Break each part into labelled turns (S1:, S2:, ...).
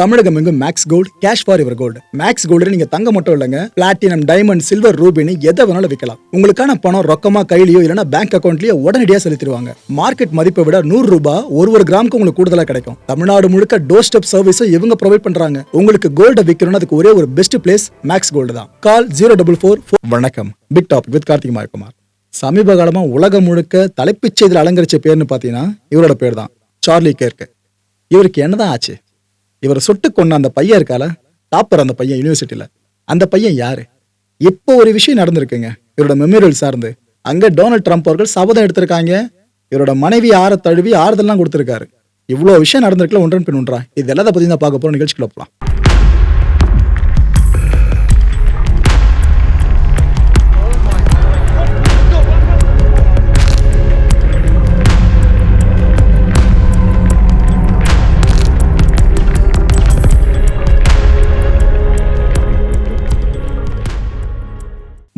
S1: தமிழகம் எங்கும் Max Gold cash for ever gold Max Gold நீங்க தங்க மட்டும் இல்லைங்க. பிளாட்டினம் டைமண்ட் சில்வர் ரூபினி எதை வேணாலும் விற்கலாம் உங்களுக்கான பணம் ரொக்கமா கையிலயோ இல்லைன்னா பேங்க் அக்கௌண்ட்லயோ உடனடியாக செலுத்திடுவாங்க. மார்க்கெட் மதிப்பை விட நூறு ரூபாய் ஒரு ஒரு கிராமுக்கு உங்களுக்கு கூடுதலா கிடைக்கும். தமிழ்நாடு முழுக்க டோர் ஸ்டெப் சர்வீஸும் இவங்க ப்ரொவைட் பண்றாங்க. உங்களுக்கு கோல்ட விற்கணும்னு அதுக்கு ஒரே ஒரு பெஸ்ட் பிளேஸ் மேக்ஸ் கோல்டு தான். கால் ஜீரோ டபுள் ஃபோர் வணக்கம். Big top with Karthik Mayakumar சமீப காலமா உலகம் முழுக்க தலைப்புச் செய்தியில் அலங்கரிச்ச பேர்னு பார்த்தீங்கன்னா இவரோட பேர் தான். சார்லி கேர்க்கு இவருக்கு என்னதான் ஆச்சு? இவரை சுட்டு கொண்ட அந்த பையன் இருக்கால? டாப்பர் அந்த பையன் யூனிவர்சிட்டியில அந்த பையன் யாரு? இப்போ ஒரு விஷயம் நடந்திருக்குங்க. இவரோட மெமோரியல் சார்ந்து. அங்க டொனால்ட் ட்ரம்ப் அவர்கள் சபதம் எடுத்திருக்காங்க. இவரோட மனைவி ஆற தழுவி ஆறுதல்லாம் கொடுத்துருக்காரு. இவ்வளோ விஷயம் நடந்திருக்கல ஒன்றன் பின் ஒன்றா? இது எல்லாத்த பத்தி தான் பார்க்க போகிற நிகழ்ச்சிக்குள்ள போகலாம்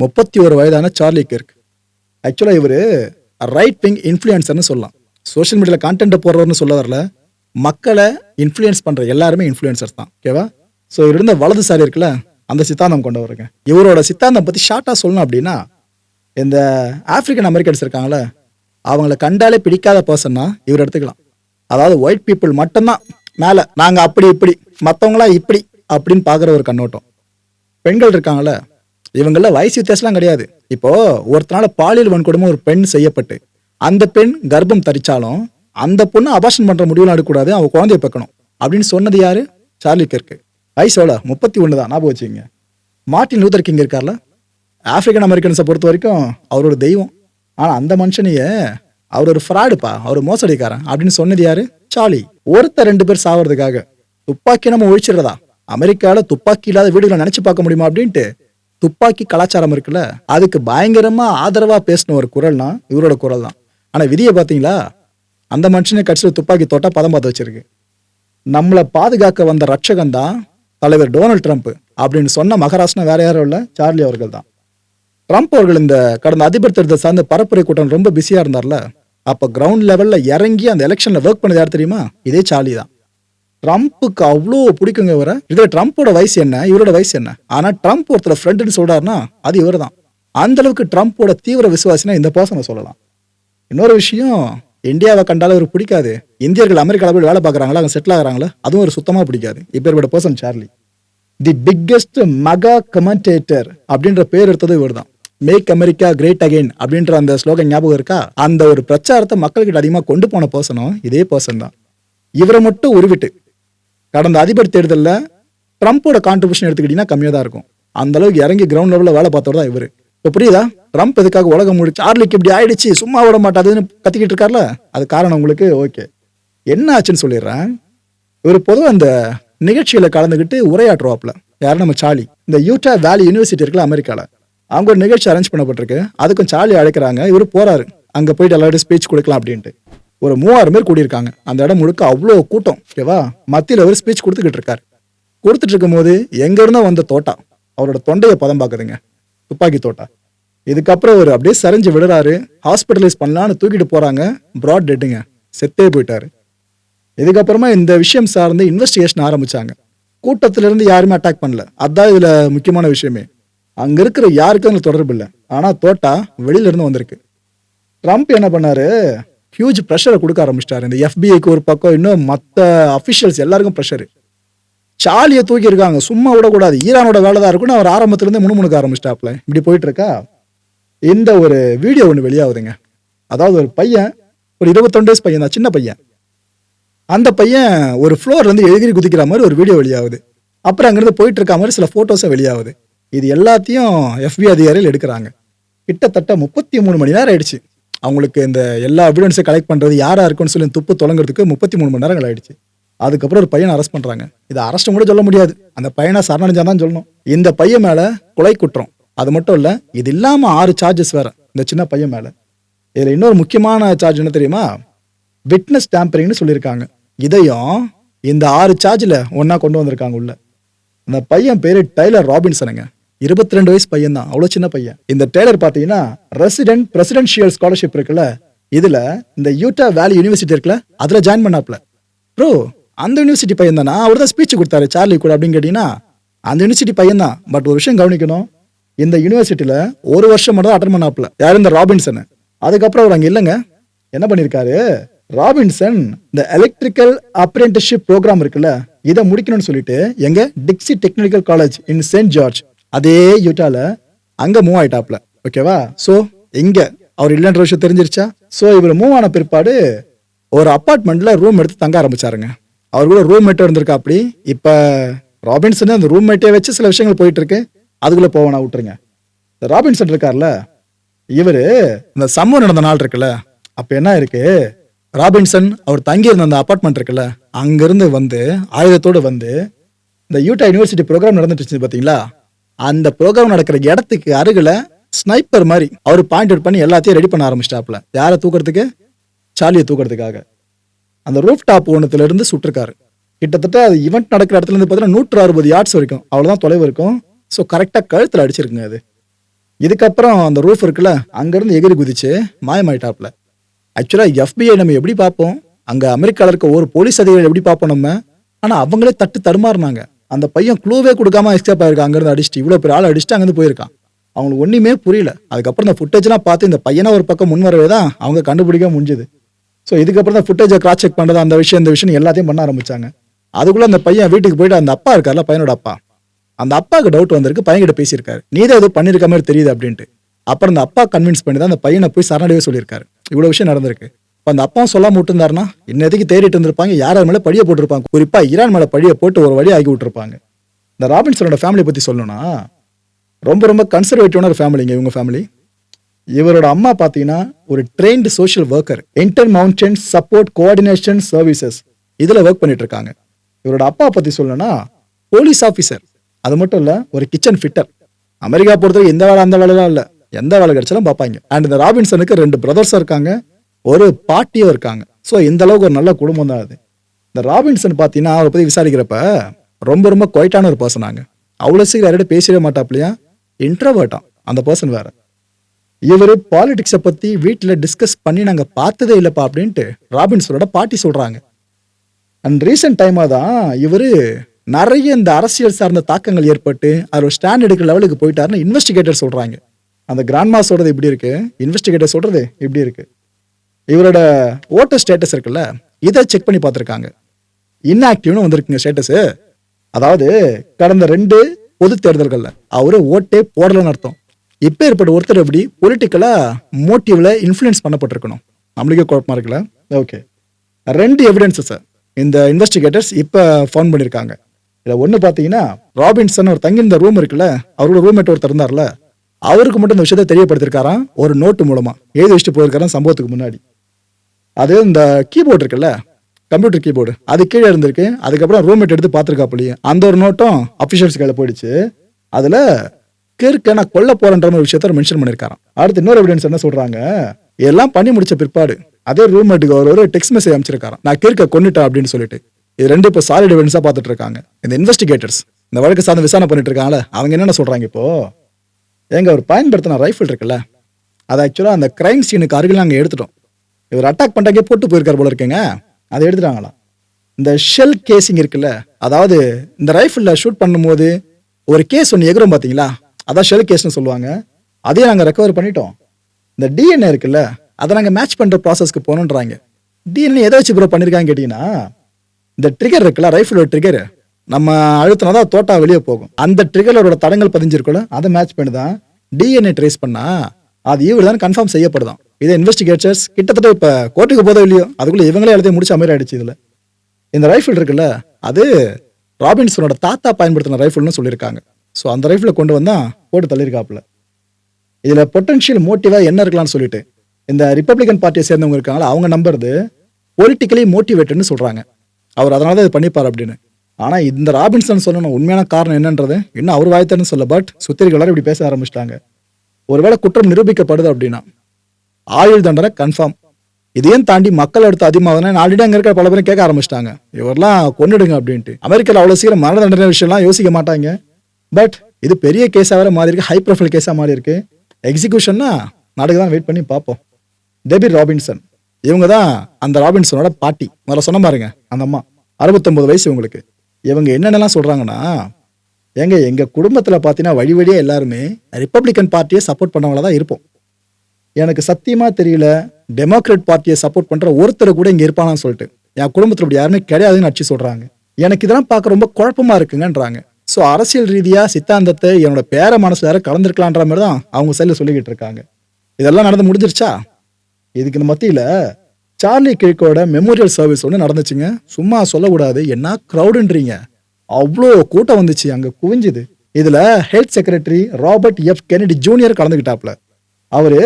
S1: முப்பத்தி ஒரு வயதான சார்லி கிர்க். ஆக்சுவலாக இவர் ரைட் விங் இன்ஃப்ளூயன்சர்னு சொல்லலாம். சோஷியல் மீடியாவில் கான்டென்ட் போடுறவர்னு சொல்ல வரல மக்களை இன்ஃப்ளூயன்ஸ் பண்ணுற எல்லாருமே இன்ஃப்ளூயன்சர்ஸ் தான். ஓகேவா ஸோ இவர் இருந்த வலதுசாரி இருக்குல்ல அந்த சித்தாந்தம் கொண்டு வருங்க இவரோட சித்தாந்தம் பற்றி ஷார்ட்டாக சொல்லணும் அப்படின்னா இந்த ஆப்ரிக்கன் அமெரிக்கன்ஸ் இருக்காங்களே அவங்கள கண்டாலே பிடிக்காத பர்சன்னா இவர் எடுத்துக்கலாம். அதாவது ஒயிட் பீப்புள் மட்டும்தான் மேலே. நாங்கள் அப்படி இப்படி மற்றவங்களாம் இப்படி அப்படின்னு பார்க்குற ஒரு கண்ணோட்டம். பெண்கள் இருக்காங்களே இவங்கள வயசு வித்தியாசம்லாம் கிடையாது. இப்போ ஒருத்தனால பாலியல் வன்கொடுமை ஒரு பெண் செய்யப்பட்டு அந்த பெண் கர்ப்பம் தரிச்சாலும் அந்த பொண்ணு அபாஷன் பண்ற முடிவுலாம் எடுக்கக்கூடாது அவன் குழந்தைய பார்க்கணும் அப்படின்னு சொன்னது யாரு? Charlie Kirk. வயசோட முப்பத்தி ஒன்று தான் ஞாபகம் வச்சுங்க மார்ட்டின் லூதர் கிங் இருக்கார்ல? ஆப்பிரிக்கன் அமெரிக்கன்ஸை பொறுத்த வரைக்கும் அவரோட தெய்வம். ஆனால் அந்த மனுஷனையே அவர் ஒரு ஃப்ராடுப்பா அவர் மோசடிக்காரன் அப்படின்னு சொன்னது யாரு? சார்லி. ஒருத்தர் ரெண்டு பேர் சாவறதுக்காக. துப்பாக்கி நம்ம ஒழிச்சிடுறதா? அமெரிக்காவில் துப்பாக்கி இல்லாத வீடுகளை நினச்சி பார்க்க முடியுமா அப்படின்ட்டு துப்பாக்கி கலாச்சாரம் இருக்குல்ல அதுக்கு பயங்கரமா ஆதரவா பேசின ஒரு குரல்னா இவரோட குரல் தான் ஆனா விதியை பாத்தீங்களா அந்த மனுஷனை கட்சியில் துப்பாக்கி தோட்டா பதம் பார்த்து வச்சிருக்கு. நம்மளை பாதுகாக்க வந்த ரட்சகன் தான் தலைவர் டொனால்ட் ட்ரம்ப் அப்படின்னு சொன்ன மகாராஷ்டிரா வேற யாரும் இல்லை சார்லி அவர்கள் தான் ட்ரம்ப் அவர்கள் இந்த கடந்த அதிபர் தேர்தல் சார்ந்த பரப்புரை கூட்டம் ரொம்ப பிஸியா இருந்தார்ல அப்போ கிரவுண்ட் லெவலில் இறங்கி அந்த எலெக்ஷனில் ஒர்க் பண்ணது யார் தெரியுமா? இதே சார்லி தான். ட்ரம்ப்புக்கு அவ்வளோ பிடிக்குங்க இவரை. இதுல ட்ரம்ப்போட வயசு என்ன? இவரோட வயசு என்ன? ஆனால் ட்ரம்ப் ஒருத்தர் ஃப்ரெண்டுன்னு சொல்கிறாருன்னா அது இவர் தான் அந்த அளவுக்கு ட்ரம்ப்போட தீவிர விசுவாசினா இந்த பர்சனை சொல்லலாம். இன்னொரு விஷயம் இந்தியாவை கண்டாலும் இவருக்கு பிடிக்காது. இந்தியர்கள் அமெரிக்காவில் போய் வேலை பார்க்குறாங்களா? அங்கே செட்டில் ஆகிறாங்களா? அதுவும் ஒரு சுத்தமாக பிடிக்காது. இப்பேற்பட்ட பர்சன் சார்லி தி பிக்கெஸ்ட் மகா கமெண்டேட்டர் அப்படின்ற பேர் எடுத்தது இவர் தான் மேக் அமெரிக்கா கிரேட் அகைன் அப்படின்ற அந்த ஸ்லோகன் ஞாபகம் இருக்கா? அந்த ஒரு பிரச்சாரத்தை மக்கள்கிட்ட அதிகமாக கொண்டு போன பர்சனும் இதே பர்சன் தான் இவரை மட்டும் உருவிட்டு கடந்த அதிபர் தேர்தலில் ட்ரம்ப்போட கான்ட்ரிபியூஷன் எடுத்துக்கிட்டீங்கன்னா கம்மியாக தான் இருக்கும். அந்த அளவுக்கு இறங்கி கிரவுண்ட் லெவலில் வேலை பார்த்தவர் தான் இவர். இப்போ புரியுதா? ட்ரம்ப் எதுக்காக உலகம் முடி சார்லிக்கு இப்படி ஆயிடுச்சு சும்மா விட மாட்டாதுன்னு கத்திக்கிட்டு இருக்கார்ல? அது காரணம் உங்களுக்கு? ஓகே என்ன ஆச்சுன்னு சொல்லிடுறேன். இவர் பொதுவாக அந்த நிகழ்ச்சியில் கலந்துக்கிட்டு உரையாற்றுவாப்பில். யாரும் நம்ம சார்லி இந்த யூட்டா வேலி யூனிவர்சிட்டி இருக்குல்ல அமெரிக்காவில் அவங்க ஒரு நிகழ்ச்சி அரேஞ்ச் பண்ணப்பட்டிருக்கு. அதுக்கும் சார்லி அழைக்கிறாங்க. இவர் போறாரு. அங்கே போயிட்டு எல்லாரும் ஸ்பீச் கொடுக்கலாம் அப்படின்ட்டு. ஒரு மூவாயிரம் பேர் கூடியிருக்காங்க. அந்த இடம் முழுக்க அவ்வளோ கூட்டம். ஓகேவா? மத்தியில் அவர் ஸ்பீச் கொடுத்துக்கிட்டு இருக்காரு. கொடுத்துட்டு இருக்கும்போது எங்கேருந்தோ வந்த தோட்டா. அவரோட தொண்டையை பதம் பார்க்குதுங்க துப்பாக்கி தோட்டா. இதுக்கப்புறம் அவர் அப்படியே சரிஞ்சு விடுறாரு ஹாஸ்பிட்டலைஸ் பண்ணலான்னு தூக்கிட்டு போகிறாங்க ப்ராட் டெட்டுங்க செத்தே போயிட்டாரு. இதுக்கப்புறமா இந்த விஷயம் சார்ந்து இன்வெஸ்டிகேஷன் ஆரம்பித்தாங்க கூட்டத்திலிருந்து யாருமே அட்டாக் பண்ணல. அதான் இதில் முக்கியமான விஷயமே. அங்கே இருக்கிற யாருக்கும் தொடர்பு இல்லை. ஆனால் தோட்டா வெளியிலேருந்து வந்திருக்கு. ட்ரம்ப் என்ன பண்ணாரு? ஹியூஜ் ப்ரெஷரை கொடுக்க ஆரம்பிச்சிட்டாரு. இந்த எஃபிஐக்கு ஒரு பக்கம் இன்னும் மற்ற அஃபிஷியல்ஸ் எல்லாருக்கும் ப்ரெஷரு சாலியை தூக்கியிருக்காங்க சும்மா விடக்கூடாது. ஈரானோட வேலை தான் இருக்குன்னு அவர் ஆரம்பத்திலேருந்து முணுமுணுக்க ஆரம்பிச்சிட்டாப்ல இப்படி போயிட்டு இருக்கா இந்த ஒரு வீடியோ ஒன்று வெளியாகுதுங்க. அதாவது ஒரு பையன் ஒரு இருபத்தொண்டு வயசு பையன் தான் சின்ன பையன். அந்த பையன் ஒரு ஃப்ளோர்லேருந்து எழுதி குதிக்கிற மாதிரி ஒரு வீடியோ வெளியாகுது. அப்புறம் அங்கேருந்து போயிட்டு இருக்க மாதிரி சில ஃபோட்டோஸும் வெளியாகுது. இது எல்லாத்தையும் எஃபிஐ அதிகாரிகள் எடுக்கிறாங்க. கிட்டத்தட்ட முப்பத்தி மூணு மணி நேரம் ஆயிடுச்சு. அவங்களுக்கு இந்த எல்லா எவிடன்ஸை கலெக்ட் பண்ணுறது யாராக இருக்குன்னு சொல்லி துப்பு தொடங்குறதுக்கு முப்பத்தி மூணு மணி நேரங்கள் ஆயிடுச்சு. அதுக்கப்புறம் ஒரு பையனை அரெஸ்ட் பண்ணுறாங்க இது அரெஸ்ட்டும் கூட சொல்ல முடியாது. அந்த பையனை சரணடைஞ்சா தான் சொல்லணும். இந்த பையன் மேலே கொலை குற்றம். அது மட்டும் இல்லை இது இல்லாமல் ஆறு சார்ஜஸ் வேற இந்த சின்ன பையன் மேலே. இதில் இன்னொரு முக்கியமான சார்ஜ் என்ன தெரியுமா? விட்னஸ் டேம்பரிங்னு சொல்லியிருக்காங்க. இதையும் இந்த ஆறு சார்ஜில் ஒன்றா கொண்டு வந்திருக்காங்க உள்ள. அந்த பையன் பேர் டைலர் ராபின்சனுங்க. இருபத்தி ரெண்டு வயசு பையன் தான் அவ்வளோ சின்ன பையன். இந்த டேலர் பார்த்தீங்கன்னா ரெசிடென்ட் பிரசிடென்ஷியல் ஸ்காலர்ஷிப் இருக்குல்ல இதில் இந்த யூட்டா வேலி யூனிவர்சிட்டி இருக்குல்ல அதில் ஜாயின் பண்ணாப்ல ப்ரோ அந்த யூனிவர்சிட்டி பையன் தானா அவர் தான் ஸ்பீச் கொடுத்தாரு சார்லி கூட அப்படின்னு கேட்டீங்கன்னா அந்த யூனிவர்சிட்டி பையன் தான் பட் ஒரு விஷயம் கவனிக்கணும் இந்த யூனிவர்சிட்டியில் ஒரு வருஷம் மட்டும் அட்டன் பண்ணாப்ல யார்? இந்த ராபின்சன் அதுக்கப்புறம் அவர் அங்கே இல்லைங்க. என்ன பண்ணியிருக்காரு? ராபின்சன் இந்த எலக்ட்ரிக்கல் அப்ரென்டிஸ்ஷிப் ப்ரோக்ராம் இருக்குல்ல இதை முடிக்கணும்னு சொல்லிட்டு எங்க Dixie technical college in Saint George அதே யூட்டால அங்க மூவ் ஆயிட்டாப்ல. ஓகேவா சோ இங்க. அவர் இல்லைன்ற விஷயம் தெரிஞ்சிருச்சா? சோ இவர் மூவ் ஆன பிற்பாடு ஒரு அப்பார்ட்மெண்ட்ல ரூம் எடுத்து தங்க ஆரம்பிச்சாருங்க. அவர் கூட ரூம்மேட்டும் இருந்திருக்கா அப்படி இப்ப ராபின்சன் அந்த ரூம்மேட்டே வச்சு சில விஷயங்கள் போயிட்டு இருக்கு அதுக்குள்ள போவேன் விட்டுருங்க. இந்த ராபின்சன் இருக்கார்ல இவரு இந்த சம்மர் நடந்த நாள் இருக்குல்ல அப்ப என்ன இருக்கு? ராபின்சன் அவர் தங்கி இருந்த அந்த அப்பார்ட்மெண்ட் இருக்குல்ல அங்கிருந்து வந்து ஆயுதத்தோடு வந்து இந்த யூட்டா யூனிவர்சிட்டி ப்ரோக்ராம் நடந்துட்டு இருந்துச்சு பாத்தீங்களா? அந்த ப்ரோக்ராம் நடக்கிற இடத்துக்கு அருகில் ஸ்னைப்பர் மாதிரி அவர் பாயிண்ட் அவுட் பண்ணி எல்லாத்தையும் ரெடி பண்ண ஆரம்பிச்சிட்டாப்ல யாரை தூக்கிறதுக்கு? சாலியை தூக்குறதுக்காக. அந்த ரூஃப் டாப் ஒன்றுத்துல இருந்து சுட்டிருக்காரு. கிட்டத்தட்ட அது ஈவெண்ட் நடக்கிற இடத்துல இருந்து பார்த்தீங்கன்னா நூற்று அறுபது யார்ட்ஸ் வரைக்கும். அவ்வளோதான் தொலைவு இருக்கும். ஸோ கரெக்டாக கழுத்தில் அடிச்சிருக்குங்க அது. இதுக்கப்புறம் அந்த ரூஃப் இருக்குல்ல அங்கேருந்து எகிரி குதிச்சு மாயமாயிட்டாப்ல ஆக்சுவலாக எஃபிஐ நம்ம எப்படி பார்ப்போம்? அங்கே அமெரிக்காவில் இருக்க ஒரு போலீஸ் அதிகாரி எப்படி பார்ப்போம் நம்ம? ஆனால் அவங்களே தட்டு தடுமாறினாங்க. அந்த பையன் க்ளூவே கொடுக்காம எஸ்கேப் ஆயிருக்கான். அங்கேருந்து அடிச்சுட்டு இவ்வளோ பெரிய ஆள் அடிச்சுட்டு அங்கேருந்து போயிருக்கான். அவங்களுக்கு ஒன்றுமே புரியல. அதுக்கப்புறம் இந்த ஃபுட்டேஜ்லாம் பார்த்து இந்த பையனை ஒரு பக்கம் முன் வரவே தான் அவங்க கண்டுபிடிக்க முடிஞ்சுது. ஸோ இதுக்கப்புறம் தான் ஃபுட்டேஜை கிராஸ் செக் பண்ணுறது அந்த விஷயம் இந்த விஷயம் எல்லாத்தையும் பண்ண ஆரம்பிச்சாங்க. அதுக்குள்ளே அந்த பையன் வீட்டுக்கு போயிட்டு அந்த அப்பா இருக்கார்ல பையனோட அப்பா. அந்த அப்பாவுக்கு டவுட் வந்திருக்கு பையன்கிட்ட பேசியிருக்காரு. நீ தான் ஏதோ பண்ணியிருக்க மாதிரி தெரியுது அப்படின்ட்டு. அப்புறம் அந்த அப்பா கன்வின்ஸ் பண்ணி தான் அந்த பையனை போய் சரணடையே சொல்லியிருக்காரு. இவ்வளோ விஷயம் நடந்திருக்கு. இப்போ அந்த அப்பா சொல்லாம விட்டுருந்தாருன்னா இன்னதுக்கு தேடிட்டு இருந்திருப்பாங்க. யார் யார் மேலே பழிய போட்டிருப்பாங்க. குறிப்பாக ஈரான் மேலே பழிய போட்டு ஒரு வழி ஆகி விட்டுருப்பாங்க. இந்த ராபின்சனோட ஃபேமிலி பற்றி சொல்லணும்னா ரொம்ப ரொம்ப கன்சர்வேட்டிவான ஒரு ஃபேமிலிங்க இவங்க ஃபேமிலி இவரோட அம்மா பார்த்தீங்கன்னா ஒரு trained social worker intermountain support coordination services இதில் ஒர்க் பண்ணிட்டு இருக்காங்க. இவரோட அப்பா பற்றி சொல்லணும்னா போலீஸ் ஆஃபீஸர் அது மட்டும் இல்லை ஒரு கிச்சன் ஃபிட்டர் அமெரிக்கா பொறுத்தவரை எந்த வேலை அந்த வேலைலாம் இல்லை. எந்த வேலை கிடைச்சாலும் பார்ப்பாங்க. அண்ட் இந்த ராபின்சனுக்கு ரெண்டு பிரதர்ஸாக இருக்காங்க. ஒரு பாட்டியும் இருக்காங்க. ஸோ இந்த அளவுக்கு ஒரு நல்ல குடும்பம் தான் அது. இந்த ராபின்சன் பார்த்தீங்கன்னா அவரை பற்றி விசாரிக்கிறப்ப ரொம்ப ரொம்ப குவைட்டான ஒரு பர்சனாங்க அவ்வளோ சீக்கிரம் யார்கிட்ட பேசவே மாட்டாப்லையா? இன்ட்ரவர்ட்டான் அந்த பர்சன் வேற. இவர் பாலிடிக்ஸை பற்றி வீட்டில் டிஸ்கஸ் பண்ணி நாங்கள் பார்த்ததே இல்லைப்பா அப்படின்ட்டு ராபின்ஸனோட பாட்டி சொல்கிறாங்க அண்ட் ரீசெண்ட் டைமாக தான் இவர் நிறைய இந்த அரசியல் சார்ந்த தாக்கங்கள் ஏற்பட்டு அவர் ஸ்டாண்ட் எடுக்கிற லெவலுக்கு போயிட்டாருன்னு இன்வெஸ்டிகேட்டர் சொல்கிறாங்க அந்த கிராண்ட்மா சொல்கிறது இப்படி இருக்குது இன்வெஸ்டிகேட்டர் சொல்கிறது இப்படி இருக்குது இவரோட ஓட்டர் ஸ்டேட்டஸ் இருக்குல்ல இதை செக் பண்ணி பார்த்துருக்காங்க. இன்ஆக்டிவ்னு வந்திருக்குங்க ஸ்டேட்டஸு அதாவது கடந்த ரெண்டு பொது தேர்தல்களில் அவரு ஓட்டே போடலன்னு அர்த்தம். இப்போ ஏற்பட்ட ஒருத்தர் எப்படி பொலிட்டிக்கலாக மோட்டிவ்ல இன்ஃப்ளூயன்ஸ் பண்ணப்பட்டிருக்கணும். நம்மளுக்கே குழப்பமா இருக்குல்ல? ஓகே ரெண்டு எவிடன்சஸ் இந்த இன்வெஸ்டிகேட்டர்ஸ் இப்போ ஃபோன் பண்ணியிருக்காங்க இதில் ஒன்று பார்த்தீங்கன்னா ராபின்சன் ஒரு தங்கியிருந்த ரூம் இருக்குல்ல அவரோட ரூம்மேட் ஒருத்தர் இருந்தார்ல அவருக்கு மட்டும் இந்த விஷயத்தை தெரியப்படுத்திருக்காராம் ஒரு நோட்டு மூலமாக எழுதி வச்சுட்டு போயிருக்காராம் சம்பவத்துக்கு முன்னாடி. அது இந்த கீபோர்டு இருக்குல்ல கம்ப்யூட்டர் கீபோர்டு அது கீழே இருந்திருக்கு. அதுக்கப்புறம் ரூம்மேட் எடுத்து பார்த்துருக்காப்புலையே. அந்த ஒரு நோட்டும் அஃபிஷியல்ஸ் கையில் போயிடுச்சு. அதில் கிறுக்க நான் கொல்ல போறன்ற மாதிரி விஷயத்த மென்ஷன் பண்ணியிருக்காராம் அடுத்து இன்னொரு எவிடன்ஸ் என்ன சொல்கிறாங்க எல்லாம் பண்ணி முடிச்ச பிற்பாடு அதே ரூம்மேட்டுக்கு ஒரு ஒரு டெக்ஸ்ட் மெசேஜ் அமைச்சிருக்காராம் நான் கிற்கை கொண்டுட்டேன் அப்படின்னு சொல்லிட்டு. இது ரெண்டு இப்போ சாலிட் எவிடன்ஸாக பார்த்துட்டு இருக்காங்க. இந்த இன்வெஸ்டிகேட்டர்ஸ் இந்த வழக்கு சார்ந்த விசாரணை பண்ணிட்டு இருக்காங்களே அவங்க என்னென்ன சொல்கிறாங்க இப்போ? எங்க அவர் பயன்படுத்தின ரைஃபிள் இருக்குல்ல அது ஆக்சுவலாக அந்த கிரைம் சீனுக்கு அருகில் நாங்கள் எடுத்துட்டோம். இவர் அட்டாக் பண்ணிட்டாங்க போட்டு போயிருக்கார் போல இருக்கேங்க. அதை எடுத்துட்டாங்களாம். இந்த ஷெல் கேசிங் இருக்குல்ல அதாவது இந்த ரைஃபிளில் ஷூட் பண்ணும்போது ஒரு கேஸ் ஒன்று எகுறோம் பார்த்தீங்களா அதான் ஷெல் கேஸ்னு சொல்லுவாங்க. அதையும் நாங்கள் ரெக்கவர் பண்ணிட்டோம். இந்த டிஎன்ஏ இருக்குல்ல அதை நாங்கள் மேட்ச் பண்ணுற ப்ராசஸ்க்கு போகணுன்றாங்க டிஎன்ஏ எதை வச்சு ப்ரோ பண்ணியிருக்காங்க கேட்டிங்கன்னா இந்த ட்ரிகர் இருக்குல்ல ரைஃபிளோட ட்ரிகர் நம்ம அழுத்தினா தான் தோட்டா வெளியே போகும். அந்த ட்ரிகரோட தடங்கள் பதிஞ்சிருக்குல்ல அதை மேட்ச் பண்ணி தான் டிஎன்ஏ ட்ரேஸ் பண்ணால் அது இவர் தான் கன்ஃபார்ம் செய்யப்படுதான். இதை இன்வெஸ்டிகேட்டர்ஸ் கிட்டத்தட்ட இப்போ கோர்ட்டுக்கு போதோ இல்லையோ அதுக்குள்ளே இவங்களே எல்லாத்தையும் முடிச்ச மாதிரி ஆயிடுச்சு இதில். இந்த ரைஃபிள் இருக்குல்ல அது ராபின்சனோட தாத்தா பயன்படுத்தின ரைஃபிள்னு சொல்லியிருக்காங்க. ஸோ அந்த ரைஃபிளை கொண்டு வந்தால் போட்டு தள்ளியிருக்காப்புல. இதில் பொட்டன்ஷியல் மோட்டிவாக என்ன இருக்கலாம்னு சொல்லிட்டு இந்த ரிப்பப்ளிகன் பார்ட்டியை சேர்ந்தவங்க இருக்காங்களா அவங்க நம்புறது பொலிட்டிக்கலி மோட்டிவேட்டட்னு சொல்கிறாங்க அவர் அதனால தான் இது பண்ணிப்பார் அப்படின்னு. ஆனால் இந்த ராபின்சன் சொல்லணும் உண்மையான காரணம் என்னன்றது இன்னும் அவர் வாய்த்தன்னு சொல்ல பட் சுத்திரிகள் இப்படி பேச ஆரம்பிச்சிட்டாங்க. ஒருவேளை குற்றம் நிரூபிக்கப்படுது அப்படின்னா ஆயுள் தண்டனை கன்ஃபார்ம் இதையும் தாண்டி மக்கள் அடுத்து அதிகமாக ஆல்ரெடி அங்கே இருக்கிற பல பேரும் கேட்க ஆரம்பிச்சிட்டாங்க. இவரெல்லாம் கொண்டுடுங்க அப்படின்ட்டு. அமெரிக்காவில் அவ்வளோ சீக்கிரம் மரண தண்டனை விஷயம்லாம் யோசிக்க மாட்டாங்க. பட் இது பெரிய கேஸாக வேற மாதிரி இருக்கு. ஹை ப்ரொஃபைல் கேஸாக மாதிரி இருக்கு. எக்ஸிகியூஷன்னா நாளைக்கு தான் வெயிட் பண்ணி பார்ப்போம். டெபி ராபின்சன் இவங்க தான் அந்த ராபின்சனோட பாட்டி. முதல்ல சொன்ன பாருங்க அந்த அம்மா. அறுபத்தொம்பது வயசு உங்களுக்கு இவங்க என்னென்னலாம் சொல்கிறாங்கன்னா ஏங்க எங்கள் குடும்பத்தில் பார்த்தீங்கன்னா வழி வழியாக எல்லாருமே ரிப்பப்ளிக்கன் பார்ட்டியை சப்போர்ட் பண்ணவங்கள தான் இருப்போம். எனக்கு சத்தியமாக தெரியல டெமோக்ராட் பார்ட்டியை சப்போர்ட் பண்ணுற ஒருத்தர் கூட இங்கே இருப்பானான்னு சொல்லிட்டு. என் குடும்பத்தில் இப்படி யாருமே கிடையாதுன்னு அடிச்சு சொல்கிறாங்க எனக்கு இதெல்லாம் பார்க்க ரொம்ப குழப்பமா இருக்குங்கன்றாங்க. ஸோ அரசியல் ரீதியாக சித்தாந்தத்தை என்னோட பேர மனசில் யாரும் கலந்துருக்கலான்ற மாதிரி தான் அவங்க சைடில் சொல்லிக்கிட்டு இருக்காங்க. இதெல்லாம் நடந்து முடிஞ்சிருச்சா? இதுக்கு இந்த மத்தியில் சார்லி கிழக்கோட மெமோரியல் சர்வீஸ் ஒன்று நடந்துச்சுங்க. சும்மா சொல்லக்கூடாது என்ன க்ரௌடுன்றீங்க அவ்வளோ கூட்டம் வந்துச்சு அங்கே குவிஞ்சுது. இதில் health secretary Robert F Kennedy junior கலந்துக்கிட்டாப்ல அவர்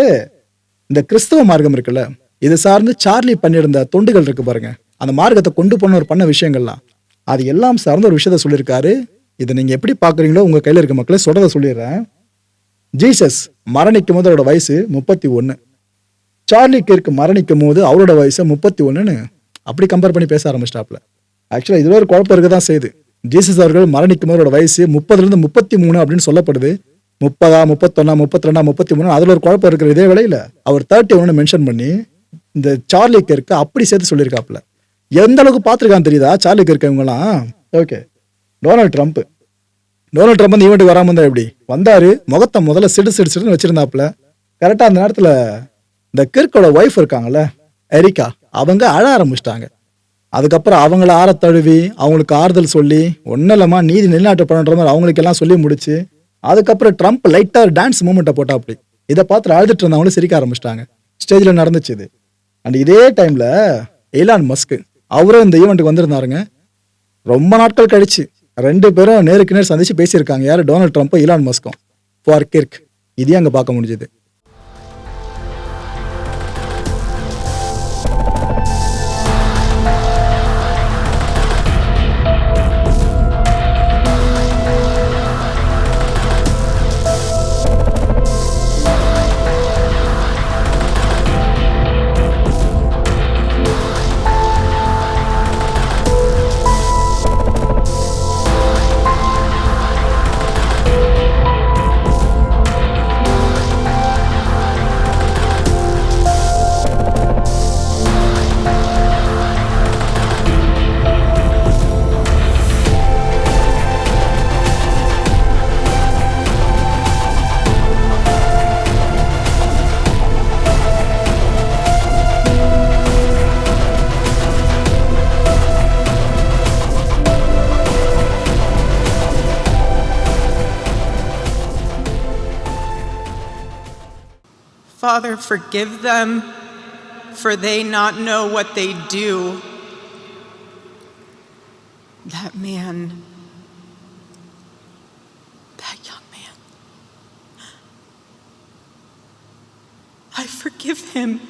S1: இந்த கிறிஸ்தவ மார்க்கம் இருக்குல்ல இது சார்ந்து சார்லி பண்ணியிருந்த தொண்டுகள் இருக்கு பாருங்க. அந்த மார்க்கத்தை கொண்டு போனவர் பண்ண விஷயங்கள்லாம். அது எல்லாம் சார்ந்த ஒரு விஷயத்த சொல்லியிருக்காரு. இதை நீங்க எப்படி பாக்குறீங்களோ உங்க கையில இருக்க மக்களை சொல்றத சொல்லிடுறேன். ஜீசஸ் மரணிக்கும் போது அவரோட வயசு முப்பத்தி ஒன்று சார்லி கிர்க் மரணிக்கும் போது அவரோட வயசு முப்பத்தி ஒன்றுன்னு அப்படி கம்பேர் பண்ணி பேச ஆரம்பிச்சிட்டாப்ல ஆக்சுவலாக இதுல ஒரு குழப்பம் இருக்க தான் செய்யுது. ஜீசஸ் அவர்கள் மரணிக்கும் போது அவரோட வயசு முப்பதுலேருந்து முப்பத்தி மூணு அப்படின்னு சொல்லப்படுது. முப்பதா முப்பத்தொன்னா முப்பத்தி ரெண்டா முப்பத்தி மூணு அதில் ஒரு குழப்பம் இருக்கிற இதே வேளையில் அவர் தேர்ட்டி ஒன்று மென்ஷன் பண்ணி இந்த சார்லி கிர்க்கு அப்படி சேர்த்து சொல்லியிருக்காப்புல. எந்த அளவுக்கு பார்த்துருக்கான்னு தெரியுதா? சார்லி கிர்க் இவங்கலாம் okay Donald Trump. Donald Trump வந்து ஈவெண்ட் வராமல் இருந்தா எப்படி? வந்தாரு முகத்தை முதல்ல சிடு சிடு சிடுன்னு வச்சிருந்தாப்புல. கரெக்டாக அந்த நேரத்தில் இந்த கிர்க்கோட ஒய்ஃப் இருக்காங்கல்ல எரிக்கா அவங்க அழ ஆரம்பிச்சிட்டாங்க. அதுக்கப்புறம் அவங்கள ஆற தழுவி அவங்களுக்கு ஆறுதல் சொல்லி ஒன்றும் இல்லைம்மா நீதி நிலைநாட்டு பண்ணுற மாதிரி அவங்களுக்கெல்லாம் சொல்லி முடிச்சு அதுக்கப்புறம் ட்ரம்ப் லைட்டாக டான்ஸ் மூமெண்ட்டை போட்டா அப்படி. இதை பார்த்து அழுதுட்டு இருந்தவங்களும் சிரிக்க ஆரம்பிச்சிட்டாங்க. ஸ்டேஜில் நடந்துச்சு இது. அண்ட் இதே டைமில் எலான் மஸ்க்கு அவரும் இந்த ஈவெண்ட்டுக்கு வந்திருந்தாருங்க. ரொம்ப நாட்கள் கழிச்சு ரெண்டு பேரும் நேருக்கு நேர் சந்திச்சு பேசியிருக்காங்க. யார்? டொனால்ட் ட்ரம்ப்பும் இலான் மஸ்கும் ஃபார் கிர்க் இதையும் அங்கே பார்க்க முடிஞ்சது.
S2: Father, forgive them, for they not know what they do. That man, that young man, I forgive him.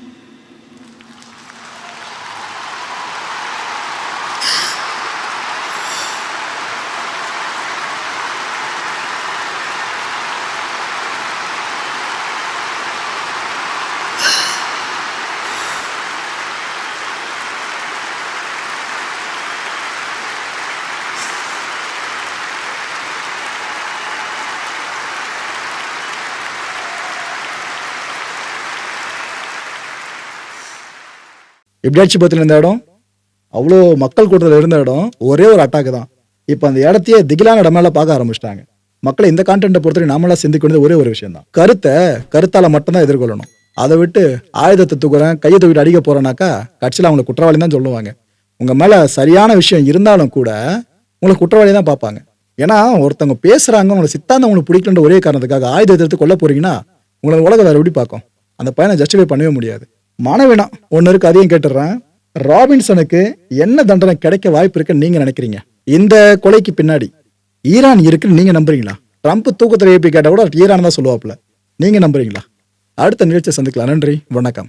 S1: எப்படியாச்சும் ஆச்சு இருந்த இடம் அவ்வளோ மக்கள் கூட்டத்தில் இருந்த இடம் ஒரே ஒரு அட்டாக்கு தான். இப்போ அந்த இடத்தையே திகிலான இடமெல்லாம் பார்க்க ஆரம்பிச்சிட்டாங்க. மக்களை இந்த கான்டென்ட்டை பொறுத்தவரை நாமளாக சிந்திக்க வேண்டியது ஒரே ஒரு விஷயம் தான். கருத்தை கருத்தால் மட்டும்தான் எதிர்கொள்ளணும். அதை விட்டு ஆயுதத்தை தூக்குறேன் கையை தூக்கிட்டு அடிக்க போகிறேனாக்கா கட்சியில் அவங்களை குற்றவாளி தான் சொல்லுவாங்க. உங்கள் மேலே சரியான விஷயம் இருந்தாலும் கூட உங்களை குற்றவாளி தான் பார்ப்பாங்க. ஏன்னா ஒருத்தவங்க பேசுகிறாங்க உங்களை சித்தாந்தம் உங்களுக்கு பிடிக்கலன்ற ஒரே காரணத்துக்காக ஆயுதத்தை எடுத்து கொல்ல போறீங்கன்னா உங்களை உலகம் வேறு எப்படி பார்க்கும்? அந்த பையனை ஜஸ்டிஃபை பண்ணவே முடியாது. மாணவினா ஒன்று இருக்கு அதையும் கேட்டுடுறேன். ராபின்சனுக்கு என்ன தண்டனை கிடைக்க வாய்ப்பு இருக்குன்னு நீங்க நினைக்கிறீங்க? இந்த கொலைக்கு பின்னாடி ஈரான் இருக்குன்னு நீங்க நம்புறீங்களா? ட்ரம்ப் தூக்கத்தில் எழுப்பி கேட்டால் கூட ஈரான் தான் சொல்லுவாப்புல. நீங்க நம்புறீங்களா? அடுத்த நிகழ்ச்சியை சந்திக்கலாம். நன்றி வணக்கம்.